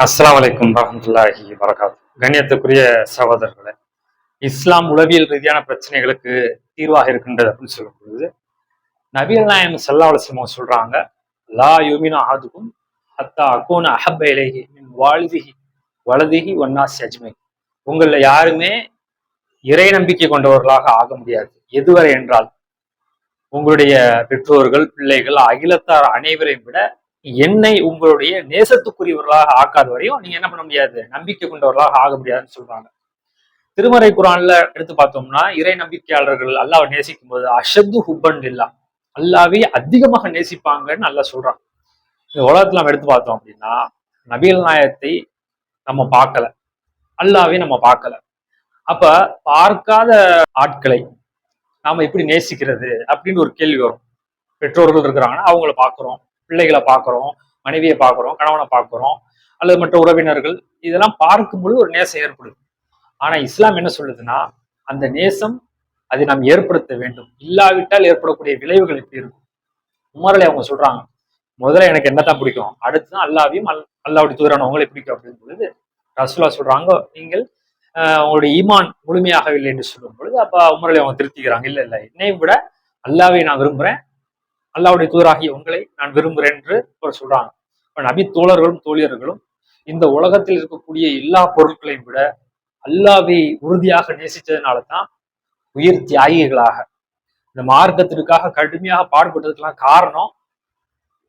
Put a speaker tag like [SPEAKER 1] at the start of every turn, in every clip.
[SPEAKER 1] அஸ்லாம் வலைக்கும் வரமத்துல்லாஹி வரகாத் கண்ணியத்துக்குரிய சகோதரர்களே இஸ்லாம் உளவியல் ரீதியான பிரச்சனைகளுக்கு தீர்வாக இருக்கின்றது அப்படின்னு சொல்லும் பொழுது நாயம் சல்லா சொல்றாங்க லா யுமின் ஆதுக்கும் ஹத்தா அகோன அஹப்ப இலைஹி மின் வாலிதிஹி வலதிஹி ஒன்னா அஜ்மை உங்களில் யாருமே இறை நம்பிக்கை கொண்டவர்களாக ஆக முடியாது. எதுவரை என்றால் உங்களுடைய பெற்றோர்கள் பிள்ளைகள் அகிலத்தார் அனைவரையும் விட என்னை உங்களுடைய நேசத்துக்குரியவர்களாக ஆக்காத வரையும் நீங்க என்ன பண்ண முடியாது நம்பிக்கை கொண்டவர்களாக ஆக முடியாதுன்னு சொல்றாங்க. திருமறை குரான்ல எடுத்து பார்த்தோம்னா இறை நம்பிக்கையாளர்கள் அல்லாவை நேசிக்கும் போது அஷத்து ஹுப்பன் இல்லா அல்லாவே அதிகமாக நேசிப்பாங்கன்னு நல்லா சொல்றான். இந்த உலகத்துல நம்ம எடுத்து பார்த்தோம் அப்படின்னா நபிகள் நாயத்தை நம்ம பார்க்கல. அல்லாவே நம்ம பார்க்கல. அப்ப பார்க்காத ஆட்களை நாம எப்படி நேசிக்கிறது அப்படின்னு ஒரு கேள்வி வரும். பெற்றோர்கள் இருக்கிறாங்கன்னா அவங்கள பார்க்குறோம். பிள்ளைகளை பார்க்குறோம் மனைவியை பார்க்குறோம் கணவனை பார்க்குறோம் அல்லது மற்ற உறவினர்கள் இதெல்லாம் பார்க்கும் பொழுது ஒரு நேசம் ஏற்படுது ஆனால் இஸ்லாம் என்ன சொல்லுதுன்னா அந்த நேசம் அதை நாம் ஏற்படுத்த வேண்டும். இல்லாவிட்டால் ஏற்படக்கூடிய விளைவுகள் எப்படி இருக்கும். உமரலை அவங்க சொல்றாங்க முதல்ல எனக்கு என்ன தான் பிடிக்கும்? அடுத்து தான் அல்லாவையும் அல் அல்லாவுடைய தூதரான உங்களை பிடிக்கும். அப்படின்னு பொழுது ரசூலா சொல்றாங்க நீங்கள் உங்களுடைய ஈமான் முழுமையாகவில்லை என்று சொல்லும் பொழுது அப்ப உமரலை அவங்க திருத்திக்கிறாங்க இல்லை இல்லை என்னையும் விட அல்லாவை நான் விரும்புறேன் அல்லாவுடைய தூதராகிய உங்களை நான் விரும்புகிறேன் என்று அவர் சொல்றாங்க. இப்போ நபி தோழர்களும் தோழியர்களும் இந்த உலகத்தில் இருக்கக்கூடிய எல்லா பொருட்களையும் விட அல்லாவை உறுதியாக நேசித்ததுனால தான் உயிர் தியாகிகளாக இந்த மார்க்கத்திற்காக கடுமையாக பாடுபட்டதுக்கெல்லாம் காரணம்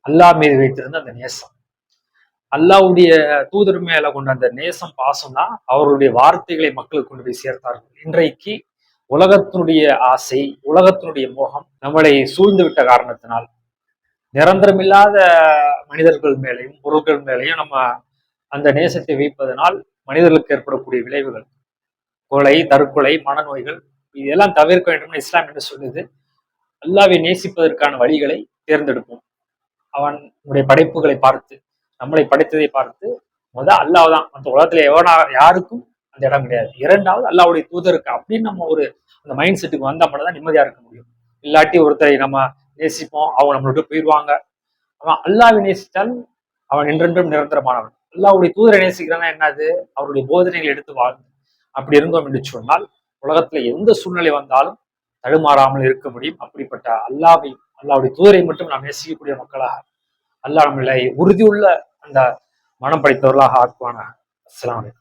[SPEAKER 1] அல்லாஹ் மீது வைத்திருந்த அந்த நேசம். அல்லாவுடைய தூதர் மேல கொண்ட அந்த நேசம் பாசம் தான் அவருடைய வார்த்தைகளை மக்களுக்கு கொண்டு போய் சேர்த்தார்கள். இன்றைக்கு உலகத்தினுடைய ஆசை உலகத்தினுடைய மோகம் நம்மளை சூழ்ந்து விட்ட காரணத்தினால் நிரந்தரமில்லாத மனிதர்கள் மேலையும் பொருட்கள் மேலையும் நம்ம அந்த நேசத்தை வைப்பதனால் மனிதர்களுக்கு ஏற்படக்கூடிய விளைவுகள் கொலை தற்கொலை மனநோய்கள் இதெல்லாம் தவிர்க்க வேண்டும்னு இஸ்லாம் என்ன சொல்லுது? அல்லாவை நேசிப்பதற்கான வழிகளை தேர்ந்தெடுப்போம். அவன் படைப்புகளை பார்த்து நம்மளை படைத்ததை பார்த்து முத அல்லாஹ் தான். மற்ற உலகத்துல எவனா யாருக்கும் அந்த இடம் கிடையாது. இரண்டாவது அல்லாவுடைய தூதருக்கு அப்படின்னு நம்ம ஒரு அந்த மைண்ட் செட்டுக்கு வந்தா மட்டும் தான் நிம்மதியா இருக்க முடியும். இல்லாட்டி ஒருத்தரை நம்ம நேசிப்போம் அவங்க நம்மளோட போயிடுவாங்க. அவன் அல்லாவை நேசித்தால் அவன் என்றென்றும் நிரந்தரமானவன். அல்லாவுடைய தூதரை நேசிக்கிறான்னா என்னது அவருடைய போதனைகளை எடுத்து வாழ்ந்து அப்படி இருந்தோம் என்று சொன்னால் உலகத்துல எந்த சூழ்நிலை வந்தாலும் தடுமாறாமல் இருக்க முடியும். அப்படிப்பட்ட அல்லாவை அல்லாவுடைய தூதரை மட்டும் நாம் நேசிக்கக்கூடிய மக்களாக அல்லாஹ் நம்மளை உறுதியுள்ள அந்த மனம் படைத்தவர்களாக ஆக்குவானாக. அஸ்லாம் வலைக்கம்